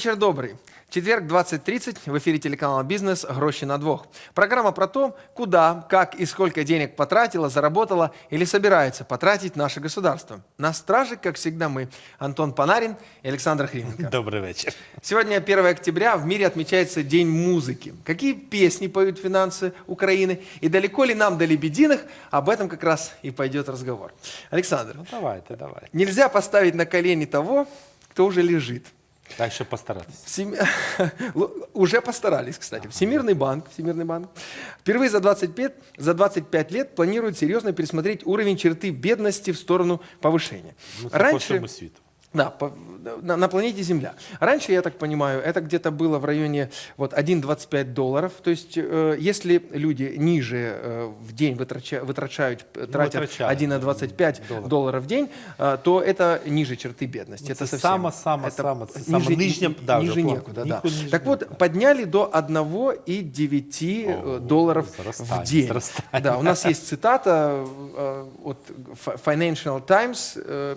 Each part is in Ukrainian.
Вечер добрый. Четверг, 20.30. В эфире телеканала «Бизнес. Гроши на двух». Программа про то, куда, как и сколько денег потратила, заработала или собирается потратить наше государство. На страже, как всегда, мы, Антон Панарин и Александр Хрименко. Добрий вечір. Сегодня 1 октября, в мире отмечается День музыки. Какие песни поют финансы Украины и далеко ли нам до лебединых, об этом как раз и пойдет разговор. Александр, Ну давайте, давайте. нельзя поставить на колени того, кто уже лежит. Так що постаратися. Всем- Л- Уже постарались, кстати. Всемирный банк, Всемирный банк впервые за 25, за 25 лет планирует серьезно пересмотреть уровень черты бедности в сторону повышения. Ну, це по всьому світу. Да, по- на, на планете Земля. Раньше, я так понимаю, это где-то было в районе вот, 1,25 долларов. То есть, э, если люди ниже э, в день вытрача- вытрачают, э, тратят вытрачают 1,25 долларов. долларов в день, э, то это ниже черты бедности. Ну, это совсем. сама- сама- это це ниже, нижня, да, ниже некуда, да. Ниже Так вот, некуда. подняли до 1,9 э, долларов в день. зарастание. Да, у нас есть цитата э, от Fi- Financial Times. э,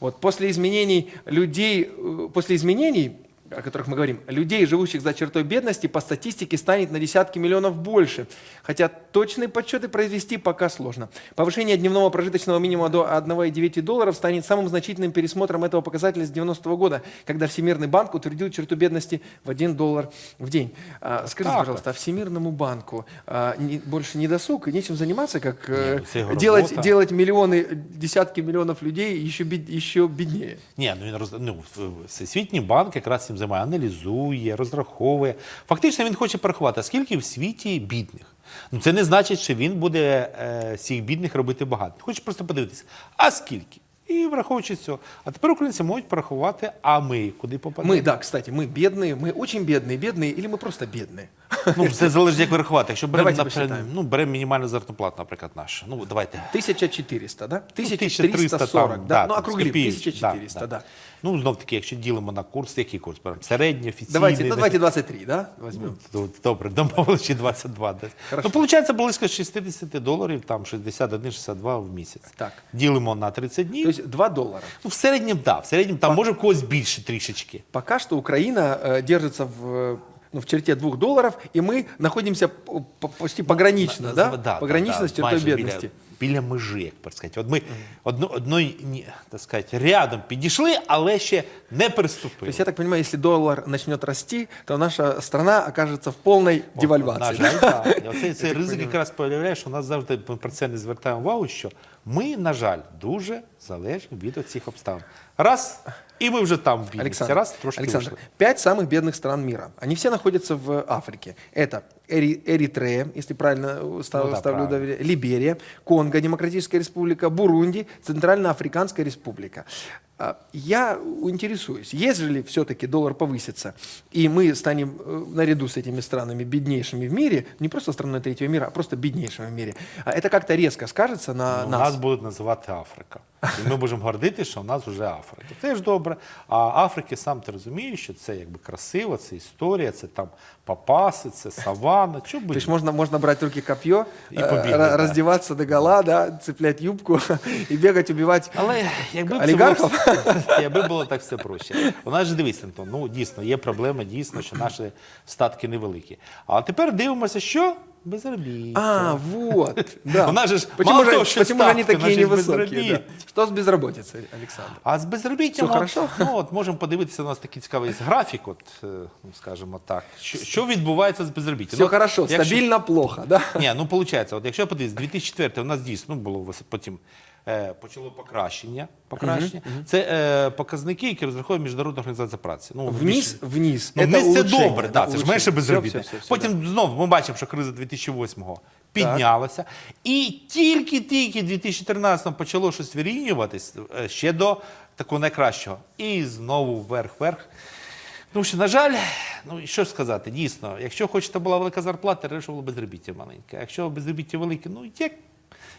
Вот, после изменений людей, э, после изменений, о которых мы говорим, людей, живущих за чертой бедности, по статистике станет на десятки миллионов больше. Хотя точные подсчеты произвести пока сложно. Повышение дневного прожиточного минимума до 1,9 долларов станет самым значительным пересмотром этого показателя с 90 года, когда Всемирный банк утвердил черту бедности в 1 доллар в день. А, Скажите, Так пожалуйста, а Всемирному банку а, не- больше не досуг и нечем заниматься, как э, Не, ну, це його делать, робота. делать миллионы, десятки миллионов людей еще, бед- еще беднее? Ні, ну він роз... ну, в- Всесвітній банк якраз цим займає, аналізує, розраховує. Фактично він хоче порахувати, а скільки в світі бідних. Ну це не значить, що він буде е, всіх бідних робити багато. Хоче просто подивитися, а скільки? І враховуючи цього. А тепер українці можуть порахувати, а ми куди попадемо. Мы, да, кстати, мы бедные, мы очень бедные, бедные, или мы просто бедные? Ну, це залежить, як ви рахувати. Якщо беремо, Давайте наприклад, посчитаємо. ну, беремо мінімальну заробітну плату, наприклад, нашу. Ну, давайте. 1400, да? 1300 1340, там, да? да, Ну, там, округлим, з 1400, да. Ну, знов таки, якщо ділимо на курс, який курс беремо? Середній, офіційний. Давайте, ну, давайте 23, да, возьмем? Ну, Добре, домовили чи 22 десь. Хорошо. Ну, виходить, близько 60 доларів, там 61-62 в місяць. Так. Ділимо на 30 днів. То есть 2 доллара. ну, в середньому, так, в середньому, там може в когось більше трішечки. Пока что Украина э, держится в, э, ну, в черте 2 долларов, и мы находимся п- п- почти погранично, да? Назва- да, Погранично да, с чертой майже бедности. Біля, межі, як би сказати. От ми одно, одної, так сказати, рядом підійшли, але ще не То переступили. есть, я так понимаю, если доллар начнет расти, то наша страна окажется в полной От, девальвации. На жаль, так. І цей ризик якраз проявляє, що у нас завжди ми про це не звертаємо увагу, що ми, на жаль, дуже залежні від цих обставин. Раз, і ми вже там в бідності. Александр, Раз, трошки Александр, вийшли. пять самых бедных стран мира. Они все находятся в Африке. Это Эри- Эритрея, если правильно э, ста- Ну да, ставлю правильно. ударение, Либерия, Конго, Демократическая республика, Бурунди, Центральноафриканская республика. А, Я интересуюсь, если все-таки доллар повысится, и мы станем э, наряду с этими странами беднейшими в мире, не просто страной третьего мира, а просто беднейшими в мире, а это как-то резко скажется на Ну, нас? Нас будуть називати Африка. І ми можемо гордитися, що у нас вже Африка. Це ж добре. А Африки сам ти розумієш, що це якби красиво, це історія, це там папаси, це Савана. Чого То есть можно, можно брать в руки копье, И э, побегать, да. раздеваться до гола, да, цеплять юбку и бегать убивать. Але якби Олігархів? якби було так все проще. У нас же дивись, Антон, ну дійсно є проблема, дійсно, що наші статки невеликі. А тепер дивимося, що безробіття. А, вот, да. У нас же ж почему мало же, того, що почему ставки, они такие невысокие? Да? Що Что с безработицей, Александр? А з безробіттям, Все от, ну от можемо подивитися, у нас такий цікавий графік, от е, ну, скажімо так, що, що відбувається з безробіттям. Все Ну, хорошо, якщо- стабильно плохо, да? Ні, ну виходить, от якщо подивитися, 2004 у нас дійсно ну, було потім почало покращення. покращення. Це е, показники, які розраховує Міжнародна організація праці. Ну, Вниз, більше- вниз. Ну, это вниз це улучшение, добре, да, це ж улучшение. менше Всё, безробіття. всё, всё, всё, Потім знову ми бачимо, що криза 2008-го піднялася. І тільки-тільки в 2014-му почало щось вирівнюватись е, ще до такого найкращого. І знову вверх-вверх. Тому що, на жаль, ну і що ж сказати, дійсно, якщо хочете була велика зарплата, треба, щоб було безробіття маленьке. А якщо безробіття велике, ну як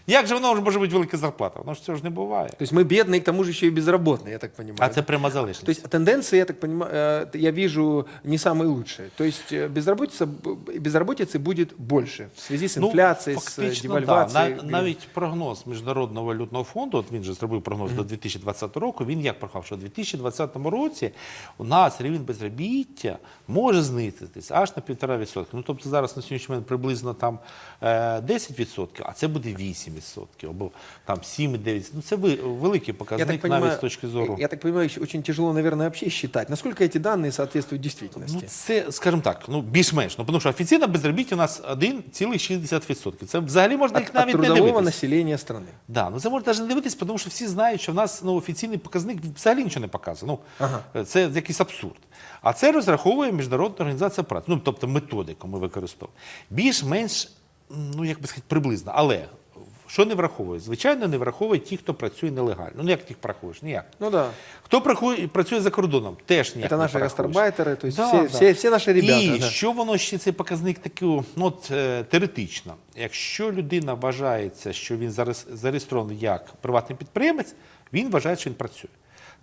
Як же воно може бути велика зарплата? Воно ж цього ж не буває. То есть мы бедные, к тому же еще и безработные, я так понимаю. А це пряма залежність. То есть тенденции, я так понимаю, э, я вижу не самые лучшие. То есть э, безработица, б- безработицы будет больше в связи с инфляцией, с Ну, фактично, девальвацией. Да. На- Навіть прогноз Міжнародного валютного фонду, от він же зробив прогноз до 2020 року, він як порахав, що у 2020 році у нас рівень безробіття може знизитись аж на 1,5%. Ну, тобто зараз на сьогоднішній момент приблизно там е, 10%, а це буде 8%, або там 7,9%. Ну, це ви- великий Я показник так понимаю, навіть з точки зору. я так понимаю, еще очень тяжело, наверное, вообще считать, насколько эти данные соответствуют действительности. Ну, це, скажімо так, ну більш-менш. Ну, тому що офіційне безробіття у нас 1,6%. Це взагалі можна от, їх от навіть не трудового дивитися. населения страны. Да, ну це можна навіть не дивитись, тому що всі знають, що в нас ну, офіційний показник взагалі нічого не показує. Ну, Ага. Це якийсь абсурд. А це розраховує Міжнародна організація праці. Ну, тобто методику ми використовуємо. Більш-менш, ну як би сказати, приблизно. Але що не враховує? Звичайно, не враховує ті, хто працює нелегально. Ну як ти їх порахуєш? Ніяк. Ну да. Хто працює, працює за кордоном, теж ніяк Це наші гастарбайтери, то Да, всі, да. всі, всі наші ребята. І да. що воно ще цей показник такий, ну от е, теоретично, якщо людина вважається, що він зареєстрований як приватний підприємець, він вважає, що він працює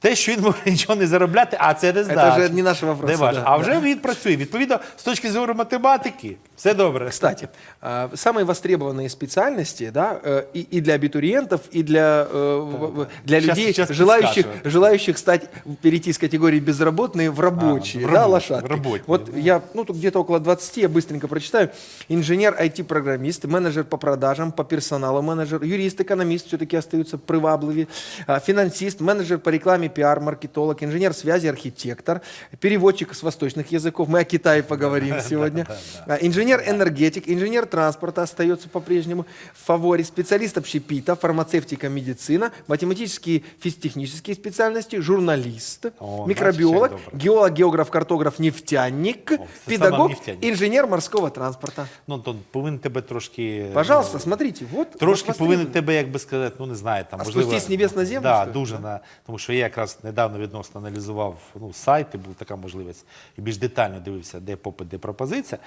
Те, що він може нічого не заробляти, а це не значить. вже не наші вопроси, Не важно. да, а да. вже він працює. Відповідно, з точки зору математики, все добре. Кстати, а, самые востребованные специальности, да, э, и, и для абитуриентов, и для, э, в- в- для Сейчас- людей, сейчас желающих, подскажу. желающих стать, перейти с категории безработные в рабочие, в да, рабочие, лошадки. в рабочие, вот да. я, ну, тут где-то около 20, я быстренько прочитаю. Инженер, IT-программист, менеджер по продажам, по персоналу, менеджер, юрист, экономист все-таки остаются привабливее, а, финансист, менеджер по рекламе, пиар, маркетолог, инженер связи, архитектор, переводчик с восточных языков. Мы о Китае поговорим сегодня. А, Инженер-энергетик, инженер транспорта остается по-прежнему в фаворе. Специалист общепита, фармацевтика, медицина, математические, физтехнические специальности, журналист, микробиолог, геолог, географ, картограф, нефтяник, педагог, инженер морского транспорта. Ну, то повинен тебе трошки. Пожалуйста, смотрите, вот. Трошки повинен тебе, як би сказати, ну не знаю, там А можливо. спустись з небес на землю, Да, що ли? дуже на тому, що я якраз недавно відносно аналізував ну, сайти, була така можливість, і більш детально дивився, де попит, де пропозиція.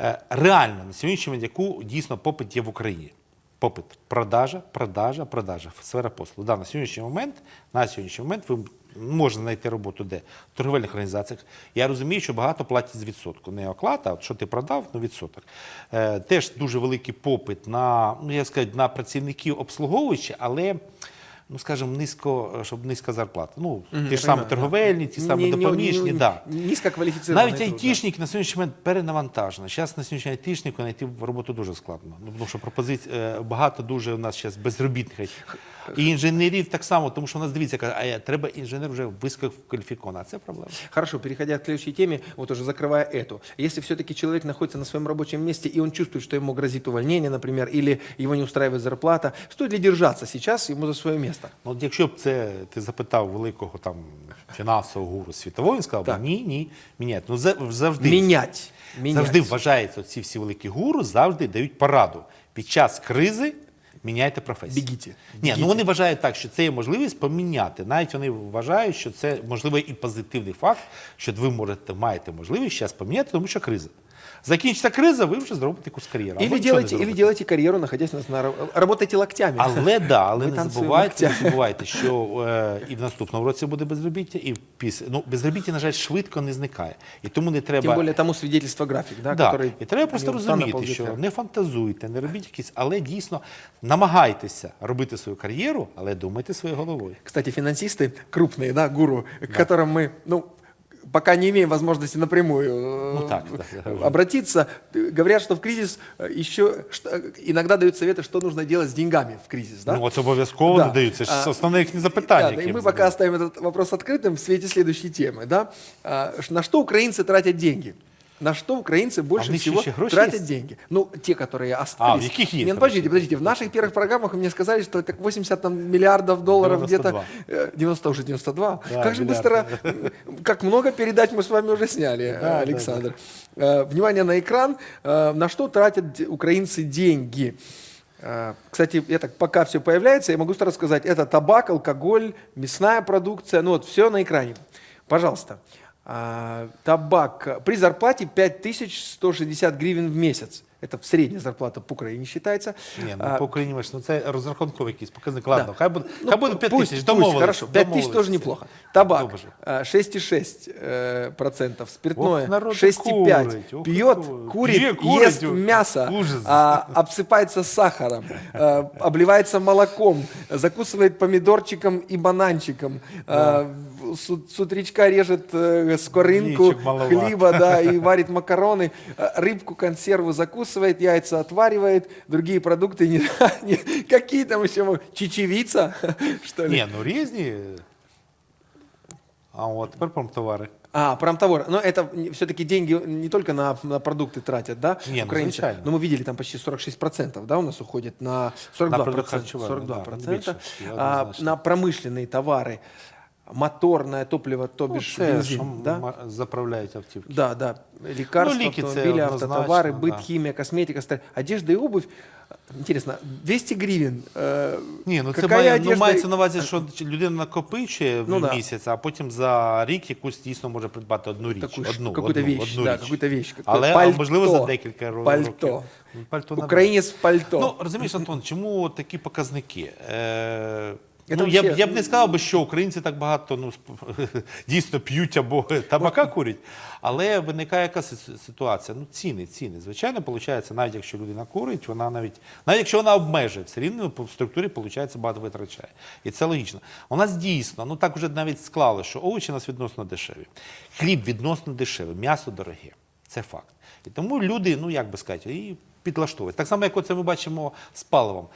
Е, реально на сьогоднішній момент, яку дійсно попит є в Україні. Попит продажа, продажа, продажа, сфера послуг. Да, на сьогоднішній момент, на сьогоднішній момент ви можна знайти роботу де в торговельних організаціях. Я розумію, що багато платять з відсотку. Не оклад, а от що ти продав, ну відсоток. Е, теж дуже великий попит на, ну я скажу, на працівників обслуговуючі, але Ну, скажімо, низько, щоб низька зарплата. Ну, ті ж самі понимаю, да. торговельні, ті самі Не- не- допоміжні, не- да. Низкоквалифицированный Навіть труд, да. айтішники на сьогоднішній момент перенавантажено. Зараз на сьогоднішній айтішнику знайти роботу дуже складно. Ну, тому що пропозицій е, багато дуже у нас зараз безробітних. І інженерів так само, тому що у нас дивіться, каже, а я- треба інженер вже висококваліфікований. А це проблема. Хорошо, переходя к следующей теме, вот уже закрывая эту. Если все-таки человек находится на своем рабочем месте, и он чувствует, что ему грозит увольнение, например, или его не устраивает зарплата, стоит ли держаться сейчас ему за свое место? Ну, от якщо б це ти запитав великого там фінансового гуру світового, він сказав, би, ні, ні, міняти. Ну завжди Менять. Менять. завжди вважається, ці всі великі гуру завжди дають пораду. Під час кризи міняйте професію. Бігіть. Ні, ну вони вважають так, що це є можливість поміняти. Навіть вони вважають, що це можливо і позитивний факт, що ви можете маєте можливість зараз поміняти, тому що криза Закінчиться криза, ви вже зробите якусь кар'єру. або Или нічого не делайте, или зробите. делайте карьеру, находясь на, на работайте локтями. Але да, але Ми не танцюємо забувайте, не локтями. забувайте, що е, і в наступному році буде безробіття, і після ну безробіття, на жаль, швидко не зникає. І тому не треба Тем более тому свидетельство график, да, Да. который... І треба просто не устал на розуміти, що полвека. не фантазуйте, не робіть якісь, але дійсно намагайтеся робити свою кар'єру, але думайте своєю головою. Кстати, финансисты крупные, да, гуру, к которым мы, ну, пока не имеем возможности напрямую э, Ну так, да, да. обратиться, э, говорят, что в кризис э, еще что- э, иногда дают советы, что нужно делать с деньгами в кризис, да? Ну, от обов'язково Да. надають. Це ж А, основне їхнє запитання. Да, да, яке и я мы б пока задав. оставим этот вопрос открытым в свете следующей темы, да? А, ш- На что украинцы тратят деньги? На что украинцы больше А всего тратят есть? деньги? Ну, те, которые остались. А, в каких есть Нет, подождите, подождите. В наших первых программах вы мне сказали, что это 80 там, миллиардов долларов 92. где-то. э, 90 уже 92. Да, как же быстро, э, как много передач мы с вами уже сняли, э, Да, да, Александр. Э, Внимание на экран. Э, На что тратят украинцы деньги? Э, Кстати, я так, пока все появляется, я могу сразу сказать, это табак, алкоголь, мясная продукция, ну вот все на экране. Пожалуйста. Табак. При зарплате 5160 гривен в месяц. Это в средняя зарплата по Украине считается. Ні, ну А, по Україні ж, ну це розрахунковий якийсь показник. Ладно, Да. хай буде, ну, хай буде 5 пусть, тисяч, пусть, домовились. Хорошо, 5 тысяч домовились. тоже неплохо. Табак Добре. а, 6,6 э, процентов, спиртное Ох, народ 6,5, курить, ох, пьет, курить. курит, Пьет, курит, ест ой, мясо, ужас. а, обсыпается сахаром, э, обливается молоком, закусывает помидорчиком и бананчиком, а, с, ут- с утречка режет э, скоринку Яичек маловато. хлеба, да, и варит макароны, а, рыбку, консерву закусывает, яйца отваривает, другие продукты, не, не- какие там еще, могут- чечевица, что ли? Ні, ну різні. А от тепер про товари. А, промтовар. Но это все-таки деньги не только на, на продукты тратят, да? Не, ну, украинцы? звичайно. Но мы видели, там почти 46%, да, у нас уходит на 42%. На продукт харчування, 42%. да, більше, я а, однозначно. на промышленные товары, моторное топливо, то Ну, бишь це бензин, що да? м- заправляють автівки. Да, да. Лекарства, Ну, лики це автомобили, однозначно, автотовары, быт, да. химия, косметика, сталь. одежда и обувь. Интересно, 200 гривен. э, Ні, ну це какая має, ну, одежда- мається на увазі, що людина накопичує в Ну, да. місяць, а потім за рік якусь дійсно може придбати одну річ. Такую ш- одну, какую-то одну, вещь, одну да, річ. какую-то вещь, какое Але а, пальто, можливо за декілька ро- пальто. років. Ну, Пальто навряд. Українець в пальто. Ну, розумієш, Антон, чому от такі показники? Е, Це ну, я, б- я б не сказав би, що українці так багато ну, дійсно п'ють або табака курять, але виникає яка си- ситуація? Ну, ціни, ціни. Звичайно, виходить, навіть якщо людина курить, вона навіть, навіть якщо вона обмежує, все рівно по структурі виходить, багато витрачає. І це логічно. У нас дійсно, ну так вже навіть склали, що овочі у нас відносно дешеві. Хліб відносно дешевий, м'ясо дороге. Це факт. І тому люди, ну як би сказати, і підлаштовують. Так само, як оце ми бачимо з паливом.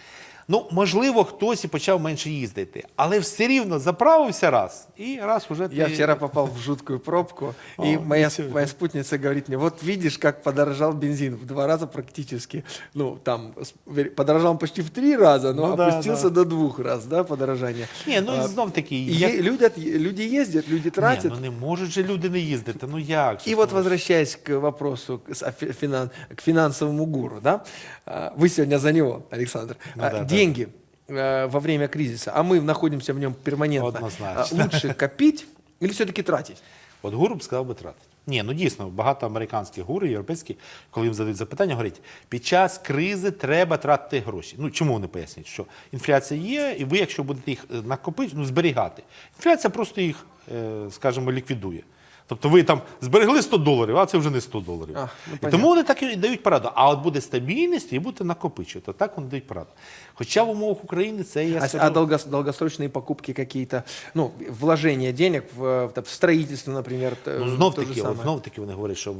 Ну, можливо, хтось і почав менше їздити, але все рівно заправився раз, і раз уже Я ти... вчера попал в жуткую пробку, О, и моя, ничего. моя спутница говорит мне, вот видишь, как подорожал бензин в два раза практически. Ну, там с- вер- подорожал он почти в три раза, но Ну да, опустился да. до двух раз, да, подорожание. Ні, ну А, і знов таки, и як... е- люди, от- люди ездят, люди Ні, тратят. ну не можуть же люди не їздити, ну як? же И ж, вот ну, возвращаясь к вопросу, к, с- о фи- финан- к финансовому гуру, да, а, вы сегодня за него, Александр. Ну А, да, да. Деньги э, во время кризиса, а мы находимся в нем перманентно. Однозначно. Лучше копить или все-таки тратить? От гуру б сказав би тратить. Ні, ну дійсно, багато американських гуру, європейських, коли їм задають запитання, говорять, під час кризи треба тратити гроші. Ну чому вони пояснюють? Що інфляція є, і ви, якщо будете їх е, накопити, ну зберігати, інфляція просто їх, е, скажімо, ліквідує. Тобто ви там зберегли 100 доларів, а це вже не 100 доларів. А, ну, і тому вони так і дають пораду. А от буде стабільність і будете накопичувати. Так вони дають пораду. Хоча в умовах України це я А, скажу, а долгос- долгосрочные покупки какие-то, ну, вложения денег в, в строительство, например, т- Ну, знов таки, от, знов таки вони говорять, що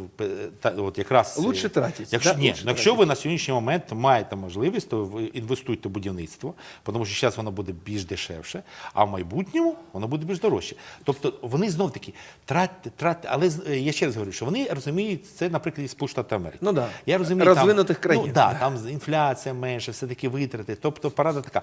та, от якраз е, Лучше тратить, Якщо, да? ні, Лучше якщо тратить. ви на сьогоднішній момент маєте можливість, то ви інвестуйте в будівництво, тому що зараз воно буде більш дешевше, а в майбутньому воно буде більш дорожче. Тобто вони знов таки тратьте, тратьте, але е, я ще раз говорю, що вони розуміють це, наприклад, Сполучених Штатів Америки. Ну да. Я розумію, Розвинутих там, країн. Ну, да, там інфляція менше, все-таки витрати. Тобто порада така.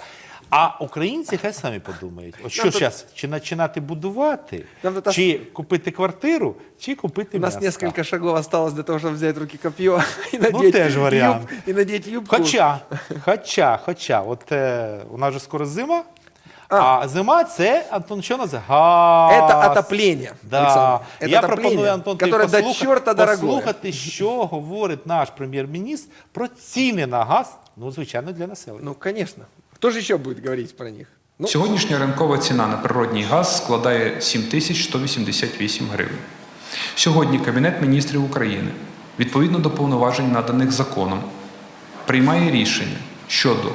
А українці хай самі подумають, от що Нам тут- зараз, чи починати будувати, чи купити квартиру, чи купити У нас несколько шагов осталось для того, чтобы взять в руки копье и надеть, теж вариант. юб- и надеть юбку. Хоча, хоча, хоча, от е, у нас же скоро зима, а, А. зима це, Антон, що називає? Газ. Это отопление, Да. Это Я отопление, пропоную, Антон, тобі которое до послуха- черта дорогое. послухати, що говорить наш прем'єр-міністр про ціни на газ, ну, звичайно, для населення. Ну, конечно. Кто же еще будет говорить про них? Ну, Сьогоднішня ринкова ціна на природній газ складає 7188 гривень. Сьогодні Кабінет міністрів України, відповідно до повноважень, наданих законом, приймає рішення щодо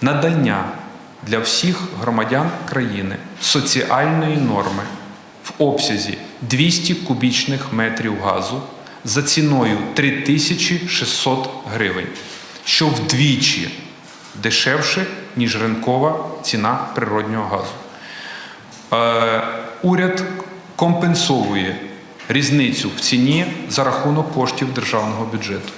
надання для всіх громадян країни соціальної норми в обсязі 200 кубічних метрів газу за ціною 3600 гривень, що вдвічі дешевше, ніж ринкова ціна природнього газу. Е, уряд компенсовує різницю в ціні за рахунок коштів державного бюджету.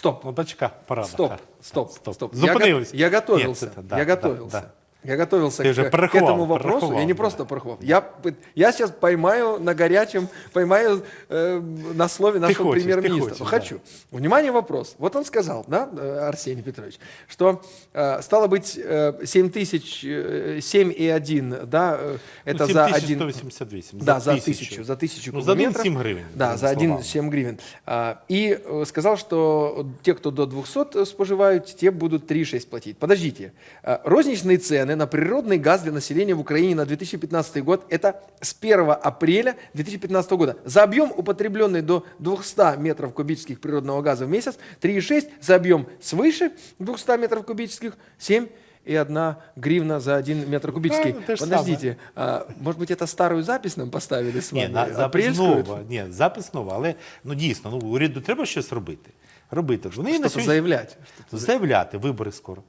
Стоп. Ну, почекай, порада. Стоп, Ха. стоп, стоп. Я Зупинились. го- я готовился, Ні, це- да, я да, готовился. да. Я готовился Ты к, уже к этому вопросу. пораховал, я не да. просто пораховал. Я, я сейчас поймаю на горячем, поймаю э, на слове нашего премьер-министра. Хочу. Внимание, вопрос. Вот он сказал, да, э, Арсений Петрович, что э, стало быть э, 7 тысяч, э, 7,1, да, э, это ну, за один... 7188. Да, за тысячу, за тысячу Ну, за один кубометров. 7 гривен. Да, за один словами. 7 гривен. А, И э, сказал, что те, кто до 200 споживают, те будут 3,6 платить. Подождите. А, Розничные цены на природный газ для населения в Украине на 2015 год – это с 1 апреля 2015 года. За объем, употребленный до 200 метров кубических природного газа в месяц, 3,6. За объем свыше 200 метров кубических – 7 и одна гривна за один метр кубический. ну, то же Подождите, а, может быть, это старую запись нам поставили с вами? Ні, на, запис Апрельскую? нова. Ні, запис нова, але ну дійсно, ну уряду треба щось робити. Робити. Вони на Что-то сьогодні- заявлять. заявляти вибори скоро.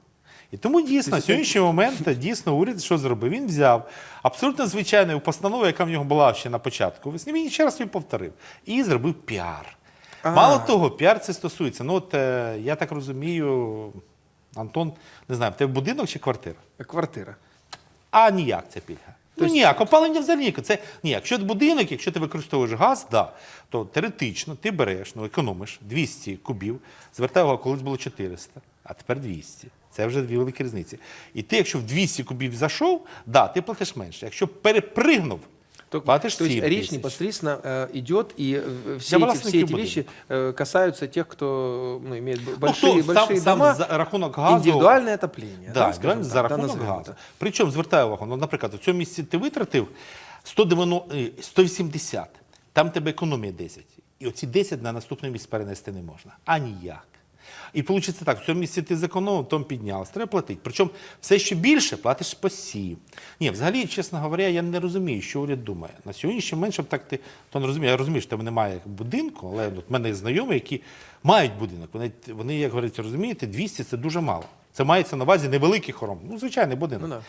І тому дійсно, на сьогоднішній момент дійсно уряд що зробив? Він взяв абсолютно звичайну постанову, яка в нього була ще на початку весни, він ще раз її повторив і зробив піар. А. Мало того, піар це стосується. Ну, от е, я так розумію, Антон, не знаю, в тебе будинок чи квартира? Квартира. А ніяк ця пільга. Ну ніяк, опалення взагалі ніяк. Це ніяк. Якщо ти будинок, якщо ти використовуєш газ, да, то теоретично ти береш, ну економиш 200 кубів, звертай увагу, колись було 400, а тепер 200. Це вже дві великі різниці. І ти, якщо в 200 кубів зайшов, да, ти платиш менше. Якщо перепригнув, То, платиш то есть 7 речь тисяч. непосредственно э, идет, и э, все Для эти, властників все эти будинку. вещи э, касаются тех, кто ну, имеет б- Ну, большие, хто большие сам, сам дома, за рахунок газу, индивидуальное отопление. Да, скажем да, так, за да, рахунок назовем газу. это. Причому звертаю увагу, ну, наприклад, у цьому місці ти витратив 190, е, 180, там тебе економія 10. І оці 10 на наступний місяць перенести не можна. А ніяк. І вийде так, в цьому місці ти зекономив, том піднялась. треба платити. Причому все, що більше, платиш по сім. Ні, взагалі, чесно говоря, я не розумію, що уряд думає. На сьогоднішній менше б так ти то не розумію. Я розумію, що тебе немає будинку, але от в мене є знайомі, які мають будинок. Вони, вони як говорять, розумієте, 200 це дуже мало. Це мається на увазі невеликий хором, ну звичайний будинок. Ну, да.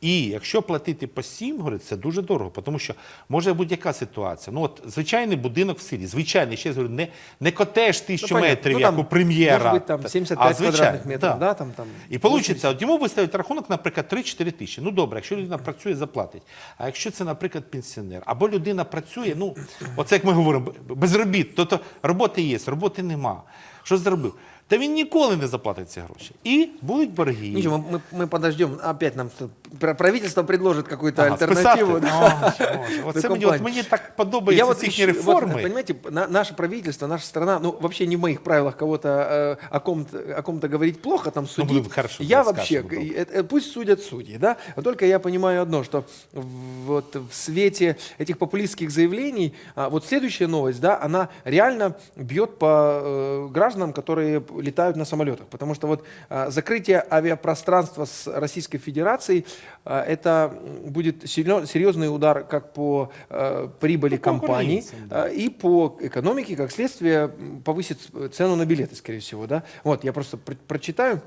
І якщо платити по 7, говорить, це дуже дорого, тому що може будь-яка ситуація. Ну от звичайний будинок в селі, звичайний, ще говорю, не, не котеж тисячу Ну, метрів, Ну, як у прем'єра. может быть, там 75 а, звичайний, квадратных метров, да, там- там І вийде, от йому виставить рахунок, наприклад, 3-4 тисячі. Ну добре, якщо людина працює, заплатить. А якщо це, наприклад, пенсіонер, або людина працює, ну, оце як ми говоримо, без робіт, тобто роботи є, роботи нема. Що зробив? Та він ніколи не заплатить ці гроші. І будуть борги. Ничего, мы, мы, мы подождем. Опять нам тут пр- правительство предложит какую-то Ага, альтернативу. списати? да. О, Боже, Оце таком мені, от плане. мені так Я подобаються вот ці їхні еще- вот, реформи. понимаете, на- наше правительство, наша страна, ну вообще не в моих правилах кого-то э, о ком-то о ком-то говорить плохо, там судить. будем хорошо, я да, вообще, скажем, удобно. э, э, пусть судят судьи, да. Но только я понимаю одно, что в- вот в свете этих популистских заявлений, а, вот следующая новость, да, она реально бьет по э, гражданам, которые летают на самолетах, потому что вот а, закрытие авиапространства с Российской Федерацией, а, это м, будет серьё- серьезный удар как по э, прибыли Ну, по компаний, украинцам, да. а, и по экономике, как следствие, м, повысит с- цену на билеты, скорее всего. Да? Вот, я просто про- прочитаю.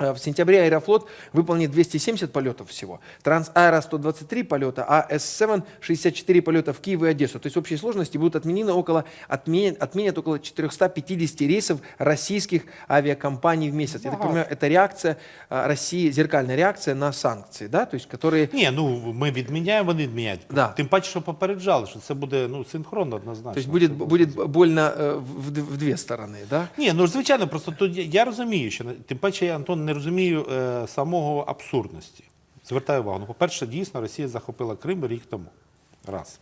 А, В сентябре Аэрофлот выполнит 270 полетов всего, Трансаэро 123 полета, а С-7 64 полета в Киев и Одессу. То есть в общей сложности будут отменены около, отменят, отменят около 450 рейсов российских авиакомпаний в месяц. Я так Ага. понимаю, это реакция а, России, зеркальная реакция на санкции, да, то есть которые Ні, ну ми відміняємо, вони відміняють. Да. Тим паче, що попереджали, що це буде ну, синхронно однозначно. То есть будет, Це будет больно э, в, в- в две стороны, да? Ні, ну ж звичайно, просто тут я, я розумію, що на- тим паче я Антон не розумію е, самого абсурдності. Звертаю увагу. Ну, по-перше, дійсно Росія захопила Крим рік тому. Раз.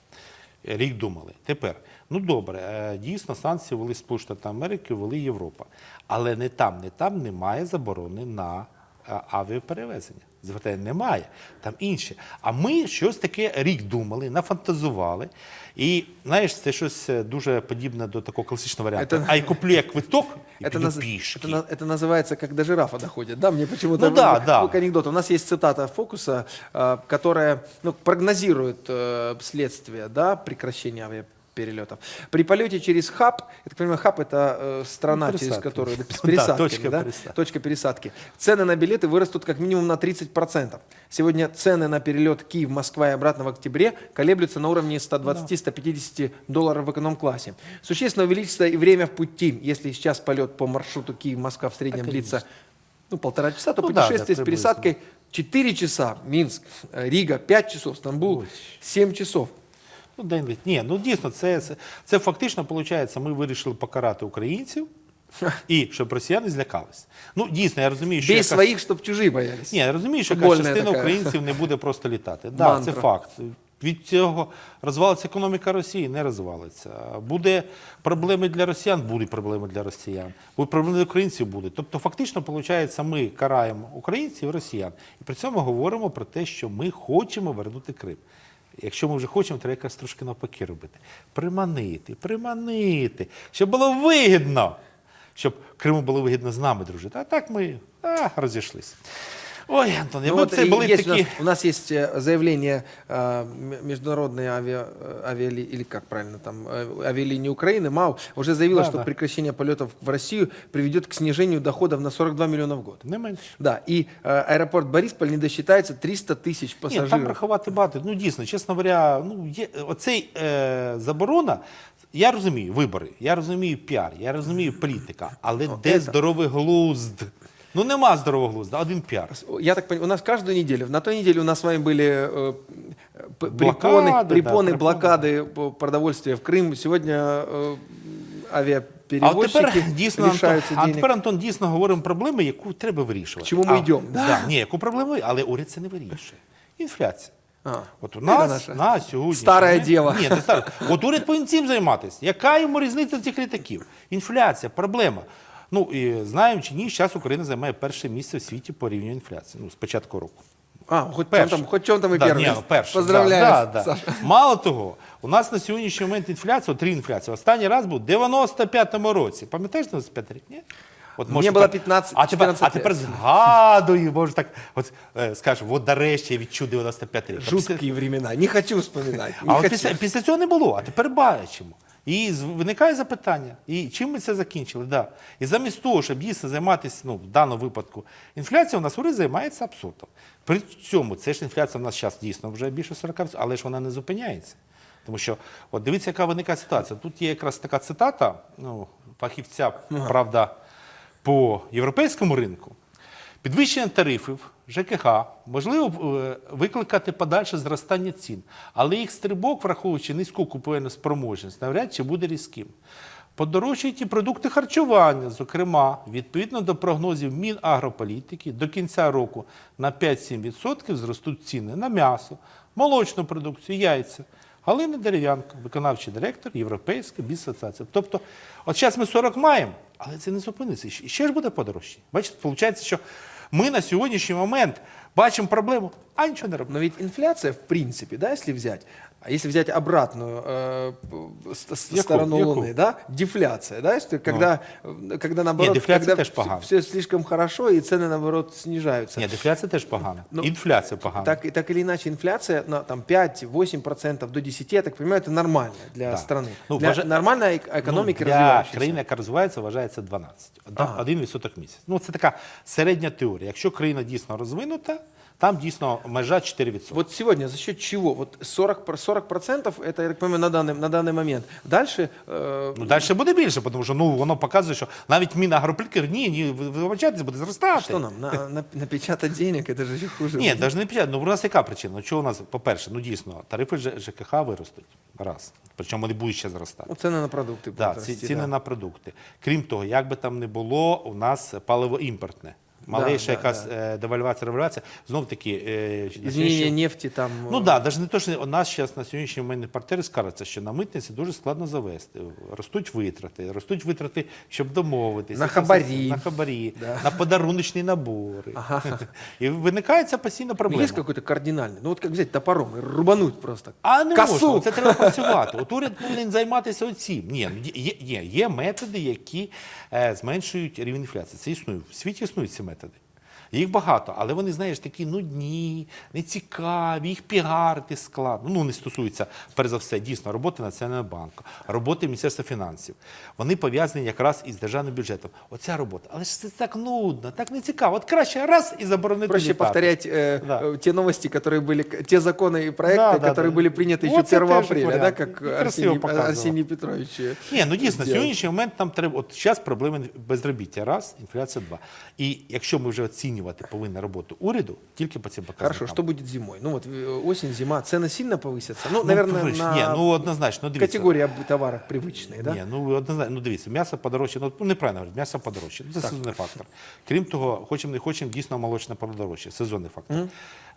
Е, Рік думали. Тепер, ну добре, е, дійсно санкції ввели Сполучені Штати Америки, ввели Європа. Але не там, не там немає заборони на авіаперевезення. Звертаю, немає. Там інше. А ми щось таке рік думали, нафантазували. І знаєш, це щось е, дуже подібне до такого класичного варіанту. Это- А я куплю як квиток і Это, піду наз- пішки. это, на- это называется, как до жирафа доходит. Да, мне почему-то Ну да, к- да. к анекдоту. У нас есть цитата Фокуса, а, которая ну, прогнозирует э, следствие да, прекращения авиаперелетов. При полете через хаб, я так понимаю, хаб это э, страна, Ну, через которую да, с Да, точка да, пересадки. точка пересадки. Цены на билеты вырастут как минимум на 30%. Сегодня цены на перелет Киев-Москва и обратно в октябре колеблются на уровне 120-150 долларов в эконом-классе. Существенно увеличится и время в пути. Если сейчас полет по маршруту Киев-Москва в среднем Это длится ну, полтора часа, то Ну да, путешествие да, с пересадкой 4 часа Минск, э, Рига 5 часов, Стамбул 7 часов. Ну, день лет. Ні, ну дійсно, це, це, це фактично виходить, ми вирішили покарати українців і щоб росіяни злякались. Ну, дійсно, я розумію, що Бей якась- своих, чтобы чужие боялись. Ні, я розумію, що якась частина така. українців не буде просто літати. Так, да, це факт. Від цього розвалиться економіка Росії, не розвалиться. Буде проблеми для росіян, будуть проблеми для росіян. Будуть проблеми для українців, будуть. Тобто, фактично, виходить, ми караємо українців і росіян. І при цьому говоримо про те, що ми хочемо вернути Крим. Якщо ми вже хочемо, треба якраз трошки навпаки робити. Приманити, приманити, щоб було вигідно, щоб Криму було вигідно з нами дружити. А так ми а, розійшлися. Ой, Антон, Ну якби вот це и були есть такі. у, нас, у нас есть э, заявление э, м- международной авиа, э, авиали, или как правильно там, э, авиалинии Украины, МАУ, уже заявила, Да, что да. прекращение полетов в Россию приведет к снижению доходов на 42 миллиона в год. Не менше. Да, и э, аэропорт Борисполь не досчитается 300 тысяч Ні, там пассажиров. рахувати багато. Ну дійсно, чесно говоря, ну є оцей е, заборона. Я розумію вибори, я розумію піар, я розумію політика, але де це- здоровий глузд? Ну нема здорового глузду, один піар. Я так понимаю, у нас каждую неделю, на той неделе у нас с вами были э, п- Блокады, препоны, да, препоны препоны. блокады по- продовольствия в Крым. Сегодня э, А от авиаперевозчики тепер дійсно Антон, лишаются а денег. тепер Антон дійсно говоримо проблеми, яку треба вирішувати. К чому ми А, йдемо? Да. ні, яку проблему, але уряд це не вирішує. Інфляція. А, От у це нас наша на сьогодні старая дєва. Ні, це старе. От уряд повинен цим займатися. Яка йому різниця цих літаків? Інфляція, проблема. Ну і знаємо чи ні, зараз Україна займає перше місце в світі по рівню інфляції. Ну, з початку року. А, чем Перше. там, чем там и Да, ні, перше. Поздравляю, Да, да, да. Мало того, у нас на сьогоднішній момент інфляція, от інфляція. Останній раз був у 95-му році. Пам'ятаєш 95 рік? Ні? От, Мені було так- 15, а тепер, 14 а тепер згадую, може так, от, е, скажеш, от нарешті я відчув 95 рік. А після- времена. Не хочу вспоминать. Не а от після, після цього не було, а тепер бачимо. І виникає запитання, і чим ми це закінчили? Да. І замість того, щоб дійсно займатися, ну, в даному випадку, інфляція у нас уряд займається абсурдом. При цьому це ж інфляція у нас зараз дійсно вже більше 40%, але ж вона не зупиняється. Тому що, от дивіться, яка виникає ситуація. Тут є якраз така цитата, ну, фахівця, правда, по європейському ринку. Підвищення тарифів ЖКХ можливо е, викликати подальше зростання цін, але їх стрибок, враховуючи низьку купівельну спроможність, навряд чи буде різким. Подорожчають і продукти харчування, зокрема, відповідно до прогнозів Мінагрополітики, до кінця року на 5-7% зростуть ціни на м'ясо, молочну продукцію, яйця. Галина Дерев'янко, виконавчий директор Європейської бізнес-асоціації. Тобто, от зараз ми 40 маємо, але це не зупиниться. І ще ж буде подорожче. Бачите, виходить, що ми на сьогоднішній момент бачимо проблему, а нічого не робимо. Но ведь инфляция, в принципе, да, если взять, а если взять обратную э, п- с- с- Яку? сторону Яку? Луны, да, дефляция, да, что когда, э, когда наоборот, дефляция когда тоже погано. все, слишком хорошо и цены наоборот снижаются. Ні, дефляція теж погана. Ну, Інфляція погана. Так, и так или иначе, инфляция на там, 5-8% до 10%, я так понимаю, это нормально для Да. страны. Ну, для вважа- нормальной эк- экономики ну, для развивающейся. країни, яка розвивається, вважається 12. Ага. Один відсоток в місяць. Ну, це така середня теорія. Якщо країна дійсно розвинута, там дійсно межа 4%. Вот сегодня за счет чего? Вот 40, про- 40% это, я так понимаю, на данный, на данный момент. Дальше э, Ну, далі буде більше, тому що ну, воно показує, що навіть Мінагрополітика, ні, ні, ви ви вибачайтесь, буде зростати. что нам? На, на- напечатать денег, это же еще хуже. Ні, будет. навіть не печать. Ну, у нас яка причина? Ну, чого у нас, по-перше, ну дійсно, тарифи Ж- ЖКХ виростуть. Раз. Причому вони будуть ще зростати. Ну, цены на продукты Да, будут ці, расти, ціни да. на продукти. Крім того, як би там не було, у нас паливо імпортне. Малейша да, якась е, девальвація, революція. Знов таки, е, нефти там. Ну э, так, да, навіть не то, що у нас зараз на сьогоднішній момент партнери скаржаться, що на митниці дуже складно завести. Ростуть витрати, ростуть витрати, щоб домовитися. На хабарі. На хабарі, Да. на подаруночні набори. Ага. І виникає ця постійна проблема. Есть какой-то кардинальный? Ну вот как взять топором и рубануть просто. А не Косу! можна, це треба працювати. От уряд повинен займатися оцім. Ні, ну, є, є, є методи, які е, зменшують рівень інфляції. Це існує. В світі існують ці методи методи. Їх багато, але вони, знаєш, такі нудні, нецікаві, їх піарити складно. Ну, не стосується, перш за все, дійсно, роботи Національного банку, роботи Міністерства фінансів. Вони пов'язані якраз із державним бюджетом. Оця робота. Але ж це так нудно, так не цікаво. От краще раз і заборонити. Проще літати. повторять э, Да. э, те новости, которые были, к- те законы и проекты, Да, да, которые да. были приняты еще Вот это 1 тоже апреля, да, вариант. как Красиво Арсений, показывал. Арсений Петрович. э, Ні, ну дійсно, на сделал. сьогоднішній момент нам треба. От зараз проблеми безробіття раз, інфляція два. І якщо ми вже оцінюємо оцінювати повинна роботу уряду тільки по цим показникам. Хорошо, что будет зимой? Ну вот э, осень, зима, цены сильно повысятся? Ну, Ну, наверное, повиш- на Ні, ну однозначно, дивіться. категория товаров привычные, да? Ні, ну однозначно, ну дивіться, м'ясо подорожче, ну ну, неправильно говорити, м'ясо подорожче. Ну, це сезонний фактор. Крім того, хочемо не хочемо, дійсно молочне подорожче, сезонний фактор.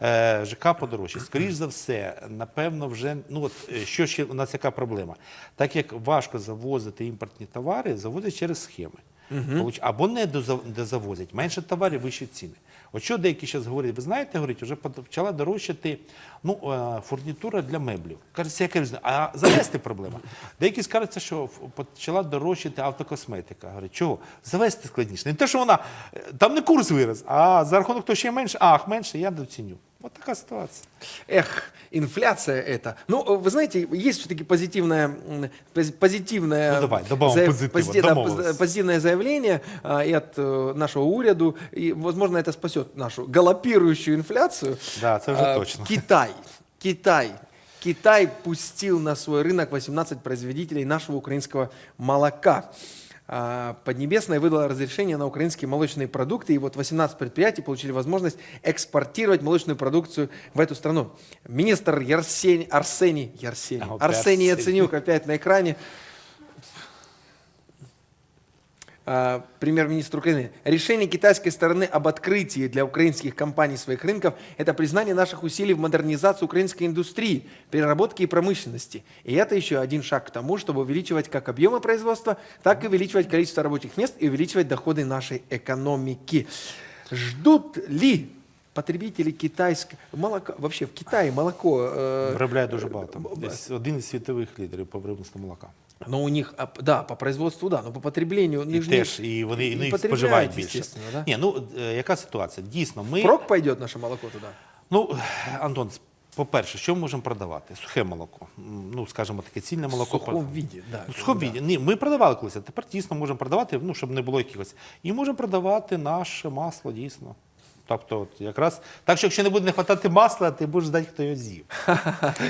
Е, ЖК подорожче. Скоріш за все, напевно, вже ну от е, що ще у нас яка проблема? Так як важко завозити імпортні товари, завозять через схеми. Получ- Або не доза- дозавозять, менше товарів, вищі ціни. От що деякі зараз говорять, ви знаєте, говорять, вже почала дорожчати ну, е, фурнітура для меблів. Кажеться, яка? А завести проблема. Деякі скажуться, що почала дорожчати автокосметика. Говорять, чого? Завести складніше. Не те, що вона, е, там не курс вираз, а за рахунок того, що є менше, ах, менше, я доціню. От така ситуація. Эх, инфляция это. Ну, вы знаете, есть все-таки позитивное, позитивное, Ну, давай, добавим заяв- пози- да, позитивное заявление а, и от э, нашего уряду, и, возможно, это спасет нашу галопирующую инфляцию. Да, это уже А, точно. Китай, Китай. Китай пустил на свой рынок 18 производителей нашего украинского молока. А, Поднебесная выдала разрешение на украинские молочные продукты, и вот 18 предприятий получили возможность экспортировать молочную продукцию в эту страну. Министр Ярсень, Арсений, Ярсений, А, вот Арсений Арсений. Яценюк опять на экране. Премьер-министр Украины. Решение китайской стороны об открытии для украинских компаний своих рынков – это признание наших усилий в модернизации украинской индустрии, переработки и промышленности. И это еще один шаг к тому, чтобы увеличивать как объемы производства, так и увеличивать количество рабочих мест и увеличивать доходы нашей экономики. Ждут ли потребители китайского молока, вообще в Китае молоко, э, Виробляє дуже багато. Десь один із світових лідерів по виробництву молока. Но у них, да, по производству, да, но по потреблению, І не- теж, і вони і, ну, споживають більше. да? Ні, ну яка ситуація? Дійсно, ми Прок пойдет наше молоко туда? Ну, Антон, по-перше, що ми можемо продавати? Сухе молоко. Ну, скажімо таке, цільне В молоко. сухом виде, да. Ну, в сухому віді. Ні, ми продавали колись, а тепер дійсно можемо продавати, ну, щоб не було якихось. І можемо продавати наше масло, дійсно. Тобто, от, якраз, так що якщо не буде не хватати масла, ти будеш знати, хто його з'їв.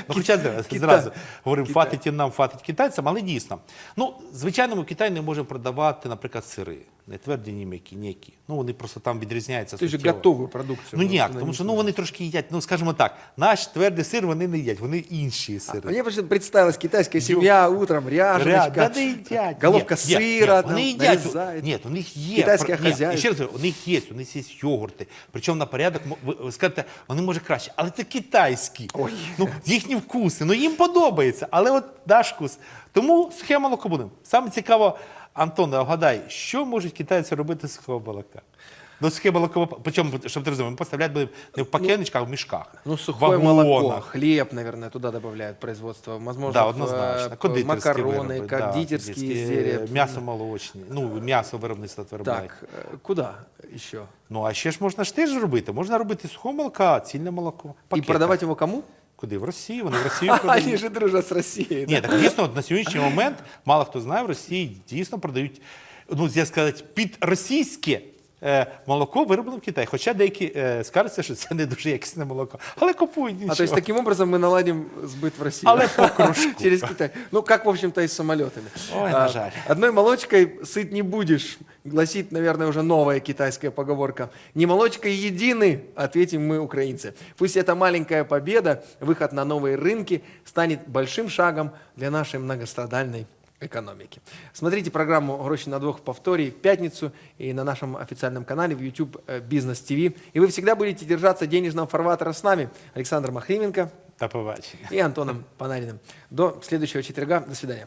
Ну, хоча зразу, говоримо, фатить і нам, фатить китайцям, але дійсно. Ну, звичайно, ми в Китаї не можемо продавати, наприклад, сири. Не тверді, ні м'які, ніякі. Ну, вони просто там відрізняються. То есть суттєво. готовую продукцию. Ну ніяк, тому що ну, вони трошки їдять, ну скажімо так, наш твердий сир вони не їдять, вони інші А сири. Мне просто представилась китайская семья, утром ряженочка, Ря- да не їдять. головка Ні, сира, ні, там, вони їдять. Ні, у них є. Китайське хазяйство. ще раз говорю, у них є, у них є йогурти. Причому на порядок, ви, ви скажете, вони може краще, але це китайські. Ну, їхні вкуси, ну їм подобається, але от наш вкус. Тому сухе молоко будемо. Саме цікаво, Антоне, вгадай, що можуть китайці робити з сухого молока? Ну, сухе молоко, причому, щоб ти розумів, ми поставляти будемо не в пакетичках, а в мішках. Ну, сухое в молоко, вагонах. хлеб, наверное, туда добавляют производство. Возможно, Да, в, однозначно. э, Кондитерські макароны, вироби, да, кондитерские кондитерські, изделия. М'ясо молочне, ну, м'ясо виробництва виробляють. Так, э, куда еще? Ну, а ще ж можна ж теж робити. Можна робити сухе молока, цільне молоко. И пакети. продавать его кому? Куди? В Росію. Вони в Росію продають. Вони ж дружать з Росією. Ні, так дійсно, от на сьогоднішній момент, мало хто знає, в Росії дійсно продають, ну, я сказати, під російське молоко вироблено в Китаї. Хоча деякі е, скаржаться, що це не дуже якісне молоко. Але купують нічого. А то есть таким образом мы наладим сбыт в Россию. Але по кружку. Через Китай. Ну, как, в общем-то, и с самолетами. Ой, А, на жаль. Одной молочкой сыт не будешь, гласит, наверное, уже новая китайская поговорка. Не молочкой едины, ответим мы, украинцы. Пусть эта маленькая победа, выход на новые рынки, станет большим шагом для нашей многострадальной экономики. Смотрите программу «Гроши на двух» в повторе в пятницу и на нашем официальном канале в YouTube э, Бизнес ТВ. И вы всегда будете держаться денежного фарватера с нами. Александр Махрименко Та побачення. и Антоном Панариным. До следующего четверга. До свидания.